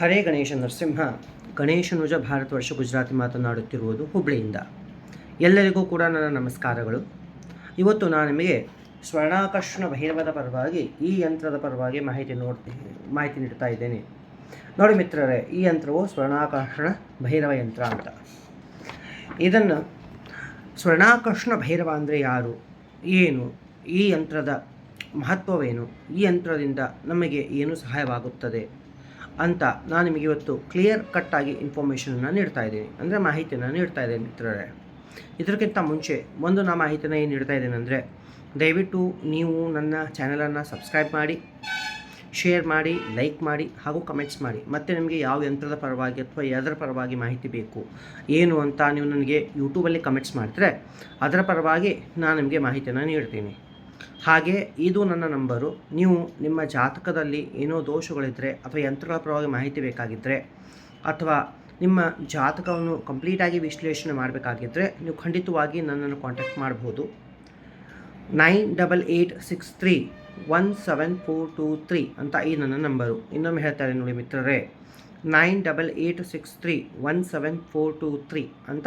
ಹರೇ ಗಣೇಶ ನರಸಿಂಹ. ಗಣೇಶನುಜ ಭಾರತ ವರ್ಷ ಗುಜರಾತಿ ಮಾತನಾಡುತ್ತಿರುವುದು ಹುಬ್ಳಿಯಿಂದ. ಎಲ್ಲರಿಗೂ ಕೂಡ ನನ್ನ ನಮಸ್ಕಾರಗಳು. ಇವತ್ತು ನಾನು ನಿಮಗೆ ಸ್ವರ್ಣಾಕರ್ಷಣ ಭೈರವದ ಪರವಾಗಿ, ಈ ಯಂತ್ರದ ಪರವಾಗಿ ಮಾಹಿತಿ ನೋಡ್ತೀನಿ ಮಾಹಿತಿ ನೀಡ್ತಾ ಇದ್ದೇನೆ. ನೋಡಿ ಮಿತ್ರರೇ, ಈ ಯಂತ್ರವು ಸ್ವರ್ಣಾಕರ್ಷಣ ಭೈರವ ಯಂತ್ರ ಅಂತ. ಇದನ್ನು ಸ್ವರ್ಣಾಕರ್ಷಣ ಭೈರವ ಅಂದರೆ ಯಾರು? ಏನು? ಈ ಯಂತ್ರದ ಮಹತ್ವವೇನು? ಈ ಯಂತ್ರದಿಂದ ನಮಗೆ ಏನು ಸಹಾಯವಾಗುತ್ತದೆ? ಅಂತ ನಾನು ನಿಮಗೆ ಇವತ್ತು ಕ್ಲಿಯರ್ ಕಟ್ಟಾಗಿ ಇನ್ಫಾರ್ಮೇಷನನ್ನು ನೀಡ್ತಾ ಇದ್ದೀನಿ. ಅಂದರೆ ಮಾಹಿತಿಯನ್ನು ನೀಡ್ತಾ ಇದ್ದೀನಿ ಮಿತ್ರರೇ. ಇದಕ್ಕಿಂತ ಮುಂಚೆ ಒಂದು ನಾ ಮಾಹಿತಿಯನ್ನು ಏನು ನೀಡ್ತಾ ಇದ್ದೇನೆ ಅಂದರೆ ದಯವಿಟ್ಟು ನೀವು ನನ್ನ ಚಾನಲನ್ನು ಸಬ್ಸ್ಕ್ರೈಬ್ ಮಾಡಿ ಶೇರ್ ಮಾಡಿ ಲೈಕ್ ಮಾಡಿ ಹಾಗೂ ಕಮೆಂಟ್ಸ್ ಮಾಡಿ. ಮತ್ತು ನಿಮಗೆ ಯಾವ ಯಂತ್ರದ ಪರವಾಗಿ ಅಥವಾ ಯಾವುದರ ಪರವಾಗಿ ಮಾಹಿತಿ ಬೇಕು, ಏನು ಅಂತ ನೀವು ನನಗೆ ಯೂಟ್ಯೂಬಲ್ಲಿ ಕಮೆಂಟ್ಸ್ ಮಾಡಿದ್ರೆ ಅದರ ಪರವಾಗಿ ನಾನು ನಿಮಗೆ ಮಾಹಿತಿಯನ್ನು ನೀಡ್ತೀನಿ. ಹಾಗೆ ಇದು ನನ್ನ ನಂಬರು. ನೀವು ನಿಮ್ಮ ಜಾತಕದಲ್ಲಿ ಏನೋ ದೋಷಗಳಿದ್ದರೆ ಅಥವಾ ಯಂತ್ರಗಳ ಪರವಾಗಿ ಮಾಹಿತಿ ಬೇಕಾಗಿದ್ದರೆ ಅಥವಾ ನಿಮ್ಮ ಜಾತಕವನ್ನು ಕಂಪ್ಲೀಟಾಗಿ ವಿಶ್ಲೇಷಣೆ ಮಾಡಬೇಕಾಗಿದ್ದರೆ ನೀವು ಖಂಡಿತವಾಗಿ ನನ್ನನ್ನು ಕಾಂಟ್ಯಾಕ್ಟ್ ಮಾಡ್ಬೋದು. Nine double eight six three one seven four two three ಅಂತ ಈ ನನ್ನ ನಂಬರು. ಇನ್ನೊಮ್ಮೆ ಹೇಳ್ತಾರೆ ನೋಡಿ ಮಿತ್ರರೇ. Nine double eight six three one seven four two three ಅಂತ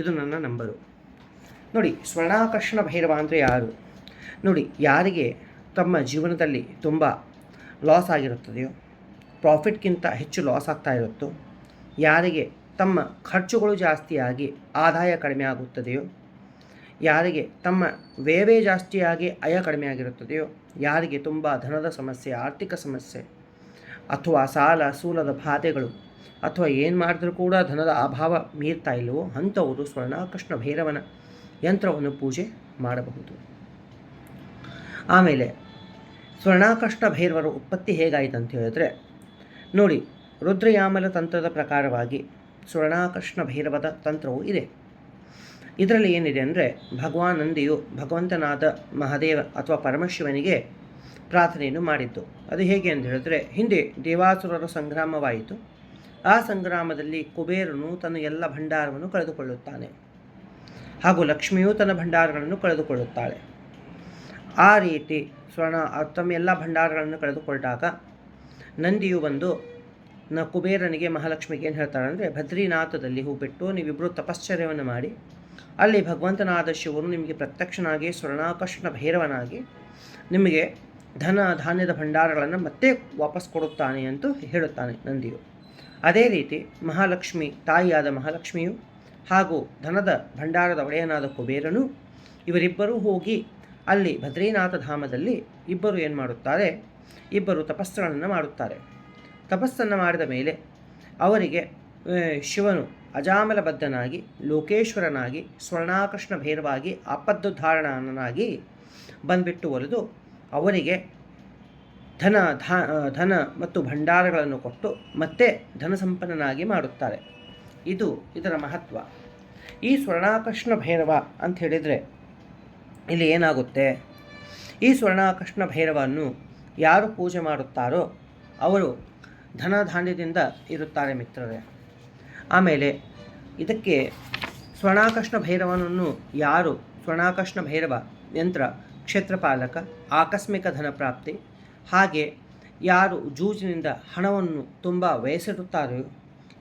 ಇದು ನನ್ನ ನಂಬರು. ನೋಡಿ ಸ್ವರ್ಣಾಕರ್ಷಣ ಭೈರವ ಅಂದರೆ ಯಾರು? ನೋಡಿ, ಯಾರಿಗೆ ತಮ್ಮ ಜೀವನದಲ್ಲಿ ತುಂಬ ಲಾಸ್ ಆಗಿರುತ್ತದೆಯೋ ಪ್ರಾಫಿಟ್ಗಿಂತ ಹೆಚ್ಚು ಲಾಸ್ ಆಗ್ತಾ ಇರುತ್ತೋ, ಯಾರಿಗೆ ತಮ್ಮ ಖರ್ಚುಗಳು ಜಾಸ್ತಿಯಾಗಿ ಆದಾಯ ಕಡಿಮೆ ಆಗುತ್ತದೆಯೋ, ಯಾರಿಗೆ ತಮ್ಮ ವೇವೇ ಜಾಸ್ತಿಯಾಗಿ ಅಯ ಕಡಿಮೆ ಆಗಿರುತ್ತದೆಯೋ, ಯಾರಿಗೆ ತುಂಬ ಧನದ ಸಮಸ್ಯೆ, ಆರ್ಥಿಕ ಸಮಸ್ಯೆ, ಅಥವಾ ಸಾಲ, ಸೂಲದ ಬಾಧೆಗಳು, ಅಥವಾ ಏನು ಮಾಡಿದ್ರೂ ಕೂಡ ಧನದ ಅಭಾವ ಮೀರ್ತಾ ಇಲ್ಲವೋ ಅಂಥವರು ಸ್ವರ್ಣಾಕೃಷ್ಣ ಭೈರವನ ಯಂತ್ರವನ್ನು ಪೂಜೆ ಮಾಡಬಹುದು. ಆಮೇಲೆ ಸ್ವರ್ಣಾಕಷ್ಟ ಭೈರವರ ಉತ್ಪತ್ತಿ ಹೇಗಾಯಿತು ಅಂತ ಹೇಳಿದ್ರೆ, ನೋಡಿ, ರುದ್ರಯಾಮಲ ತಂತ್ರದ ಪ್ರಕಾರವಾಗಿ ಸ್ವರ್ಣಾಕೃಷ್ಣ ಭೈರವದ ತಂತ್ರವೂ ಇದೆ. ಇದರಲ್ಲಿ ಏನಿದೆ ಅಂದರೆ, ಭಗವಾನ್ ನಂದಿಯು ಭಗವಂತನಾದ ಮಹಾದೇವ ಅಥವಾ ಪರಮಶಿವನಿಗೆ ಪ್ರಾರ್ಥನೆಯನ್ನು ಮಾಡಿದ್ದು. ಅದು ಹೇಗೆ ಅಂತ ಹೇಳಿದ್ರೆ, ಹಿಂದೆ ದೇವಾಸುರರ ಸಂಗ್ರಾಮವಾಯಿತು. ಆ ಸಂಗ್ರಾಮದಲ್ಲಿ ಕುಬೇರನು ತನ್ನ ಎಲ್ಲ ಭಂಡಾರವನ್ನು ಕಳೆದುಕೊಳ್ಳುತ್ತಾನೆ. ಹಾಗೂ ಲಕ್ಷ್ಮಿಯು ತನ್ನ ಭಂಡಾರಗಳನ್ನು ಕಳೆದುಕೊಳ್ಳುತ್ತಾಳೆ. ಆ ರೀತಿ ಸ್ವರ್ಣ ತಮ್ಮ ಎಲ್ಲ ಭಂಡಾರಗಳನ್ನು ಕಳೆದುಕೊಂಡಾಗ ನಂದಿಯು ಬಂದು, ನ ಕುಬೇರನಿಗೆ ಮಹಾಲಕ್ಷ್ಮಿಗೆ ಏನು ಹೇಳ್ತಾರೆ ಅಂದರೆ, ಭದ್ರಿನಾಥದಲ್ಲಿ ಹೋಗ್ಬಿಟ್ಟು ನೀವಿಬ್ಬರು ತಪಶ್ಚರ್ಯವನ್ನು ಮಾಡಿ, ಅಲ್ಲಿ ಭಗವಂತನಾದ ಶಿವನು ನಿಮಗೆ ಪ್ರತ್ಯಕ್ಷನಾಗಿ, ಸ್ವರ್ಣಾಕರ್ಷಣ ಭೈರವನಾಗಿ ನಿಮಗೆ ಧನ, ಧಾನ್ಯದ ಭಂಡಾರಗಳನ್ನು ಮತ್ತೆ ವಾಪಸ್ ಕೊಡುತ್ತಾನೆ ಅಂತ ಹೇಳುತ್ತಾನೆ ನಂದಿಯು. ಅದೇ ರೀತಿ ಮಹಾಲಕ್ಷ್ಮಿ, ತಾಯಿಯಾದ ಮಹಾಲಕ್ಷ್ಮಿಯು ಹಾಗೂ ಧನದ ಭಂಡಾರದ ಒಡೆಯನಾದ ಕುಬೇರನು ಇವರಿಬ್ಬರೂ ಹೋಗಿ ಅಲ್ಲಿ ಬದ್ರೀನಾಥ ಧಾಮದಲ್ಲಿ ಇಬ್ಬರು ಏನು ಮಾಡುತ್ತಾರೆ? ಇಬ್ಬರು ತಪಸ್ಸುಗಳನ್ನು ಮಾಡುತ್ತಾರೆ. ತಪಸ್ಸನ್ನು ಮಾಡಿದ ಮೇಲೆ ಅವರಿಗೆ ಶಿವನು ಅಜಾಮಲಬದ್ಧನಾಗಿ, ಲೋಕೇಶ್ವರನಾಗಿ, ಸ್ವರ್ಣಾಕೃಷ್ಣ ಭೈರವಾಗಿ, ಆಪದ್ದುಧಾರಣನಾಗಿ ಬಂದ್ಬಿಟ್ಟು ಒಲಿದು ಅವರಿಗೆ ಧನ ಧನ ಮತ್ತು ಭಂಡಾರಗಳನ್ನು ಕೊಟ್ಟು ಮತ್ತೆ ಧನ ಸಂಪನ್ನನಾಗಿ ಮಾಡುತ್ತಾರೆ. ಇದು ಇದರ ಮಹತ್ವ. ಈ ಸ್ವರ್ಣಾಕೃಷ್ಣ ಭೈರವ ಅಂತ ಹೇಳಿದರೆ ಇಲ್ಲಿ ಏನಾಗುತ್ತೆ? ಈ ಸ್ವರ್ಣಾಕೃಷ್ಣ ಭೈರವನ್ನು ಯಾರು ಪೂಜೆ ಮಾಡುತ್ತಾರೋ ಅವರು ಧನಧಾನ್ಯದಿಂದ ಇರುತ್ತಾರೆ ಮಿತ್ರರೇ. ಆಮೇಲೆ ಇದಕ್ಕೆ ಸ್ವರ್ಣಾಕೃಷ್ಣ ಭೈರವನನ್ನು ಯಾರು, ಸ್ವರ್ಣಾಕೃಷ್ಣ ಭೈರವ ಯಂತ್ರ, ಕ್ಷೇತ್ರಪಾಲಕ, ಆಕಸ್ಮಿಕ ಧನ ಪ್ರಾಪ್ತಿ ಹಾಗೆ ಯಾರು ಜೂಜಿನಿಂದ ಹಣವನ್ನು ತುಂಬ ವಯಸ್ಸಿರುತ್ತಾರೆಯೋ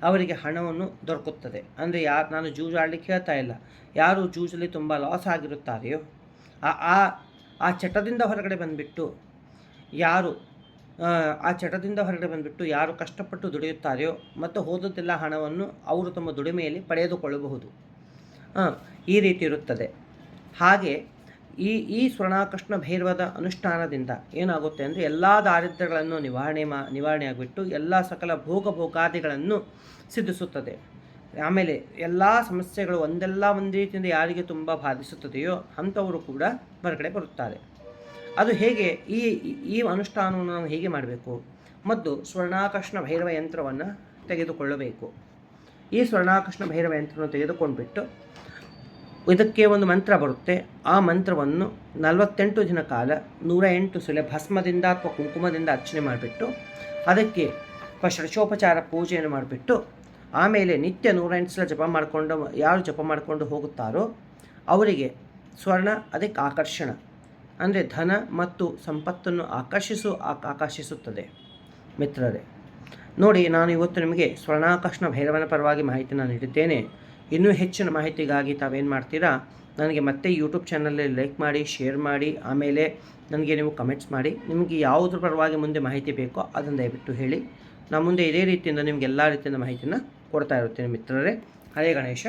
ಅವರಿಗೆ ಹಣವನ್ನು ದೊರಕುತ್ತದೆ. ಅಂದರೆ ಯಾರು, ನಾನು ಜೂಜಾಡಲಿಕ್ಕೆ ಹೇಳ್ತಾ ಇಲ್ಲ. ಯಾರು ಜೂಜಲ್ಲಿ ತುಂಬ ಲಾಸ್ ಆಗಿರುತ್ತಾರೆಯೋ ಆ ಆ ಚಟದಿಂದ ಹೊರಗಡೆ ಬಂದುಬಿಟ್ಟು ಯಾರು, ಆ ಚಟದಿಂದ ಹೊರಗಡೆ ಬಂದುಬಿಟ್ಟು ಯಾರು ಕಷ್ಟಪಟ್ಟು ದುಡಿಯುತ್ತಾರೆಯೋ ಮತ್ತು ಹೋದದ್ದೆಲ್ಲ ಹಣವನ್ನು ಅವರು ತಮ್ಮ ದುಡಿಮೆಯಲ್ಲಿ ಪಡೆದುಕೊಳ್ಳಬಹುದು. ಈ ರೀತಿ ಇರುತ್ತದೆ. ಹಾಗೆ ಈ ಈ ಸ್ವರ್ಣಾಕೃಷ್ಣ ಭೈರವದ ಅನುಷ್ಠಾನದಿಂದ ಏನಾಗುತ್ತೆ ಅಂದರೆ ಎಲ್ಲ ದಾರಿದ್ರ್ಯಗಳನ್ನು ನಿವಾರಣೆ ಮಾ ನಿವಾರಣೆ ಆಗಿಬಿಟ್ಟು ಎಲ್ಲ ಸಕಲ ಭೋಗ ಭೋಗಾದಿಗಳನ್ನು ಸಿದ್ಧಿಸುತ್ತದೆ. ಆಮೇಲೆ ಎಲ್ಲ ಸಮಸ್ಯೆಗಳು ಒಂದೆಲ್ಲ ಒಂದು ರೀತಿಯಿಂದ ಯಾರಿಗೆ ತುಂಬ ಬಾಧಿಸುತ್ತದೆಯೋ ಅಂಥವರು ಕೂಡ ಹೊರಗಡೆ ಬರುತ್ತಾರೆ. ಅದು ಹೇಗೆ? ಈ ಈ ಅನುಷ್ಠಾನವನ್ನು ನಾವು ಹೇಗೆ ಮಾಡಬೇಕು? ಮತ್ತು ಸ್ವರ್ಣಾಕರ್ಷಣ ಭೈರವ ಯಂತ್ರವನ್ನು ತೆಗೆದುಕೊಳ್ಳಬೇಕು. ಈ ಸ್ವರ್ಣಾಕರ್ಷಣ ಭೈರವ ಯಂತ್ರವನ್ನು ತೆಗೆದುಕೊಂಡ್ಬಿಟ್ಟು ಇದಕ್ಕೆ ಒಂದು ಮಂತ್ರ ಬರುತ್ತೆ. ಆ ಮಂತ್ರವನ್ನು ನಲವತ್ತೆಂಟು ದಿನ ಕಾಲ ನೂರ ಎಂಟು ಸುಲೆ ಭಸ್ಮದಿಂದ ಅಥವಾ ಕುಂಕುಮದಿಂದ ಅರ್ಚನೆ ಮಾಡಿಬಿಟ್ಟು ಅದಕ್ಕೆ ಷಡಶೋಪಚಾರ ಪೂಜೆಯನ್ನು ಮಾಡಿಬಿಟ್ಟು ಆಮೇಲೆ ನಿತ್ಯ ನೂರೆಂಟು ಸಲ ಜಪ ಮಾಡಿಕೊಂಡು, ಯಾರು ಜಪ ಮಾಡಿಕೊಂಡು ಹೋಗುತ್ತಾರೋ ಅವರಿಗೆ ಸ್ವರ್ಣ, ಅದಕ್ಕೆ ಆಕರ್ಷಣ. ಅಂದರೆ ಧನ ಮತ್ತು ಸಂಪತ್ತನ್ನು ಆಕರ್ಷಿಸು ಆಕರ್ಷಿಸುತ್ತದೆ ಮಿತ್ರರೇ. ನೋಡಿ, ನಾನು ಇವತ್ತು ನಿಮಗೆ ಸ್ವರ್ಣಾಕರ್ಷಣ ಭೈರವನ ಪರವಾಗಿ ಮಾಹಿತಿನ ನೀಡಿದ್ದೇನೆ. ಇನ್ನೂ ಹೆಚ್ಚಿನ ಮಾಹಿತಿಗಾಗಿ ತಾವೇನು ಮಾಡ್ತೀರಾ? ನನಗೆ ಮತ್ತೆ ಯೂಟ್ಯೂಬ್ ಚಾನಲಲ್ಲಿ ಲೈಕ್ ಮಾಡಿ ಶೇರ್ ಮಾಡಿ, ಆಮೇಲೆ ನನಗೆ ನೀವು ಕಮೆಂಟ್ಸ್ ಮಾಡಿ. ನಿಮಗೆ ಯಾವುದ್ರ ಪರವಾಗಿ ಮುಂದೆ ಮಾಹಿತಿ ಬೇಕೋ ಅದನ್ನು ದಯವಿಟ್ಟು ಹೇಳಿ. ನಾನು ಮುಂದೆ ಇದೇ ರೀತಿಯಿಂದ ನಿಮ್ಗೆ ಎಲ್ಲ ರೀತಿಯಿಂದ ಮಾಹಿತಿನ ಕೊಡ್ತಾ ಇರುತ್ತೇನೆ ಮಿತ್ರರೇ. ಹರೇ ಗಣೇಶ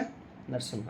ನರಸಿಂಹ.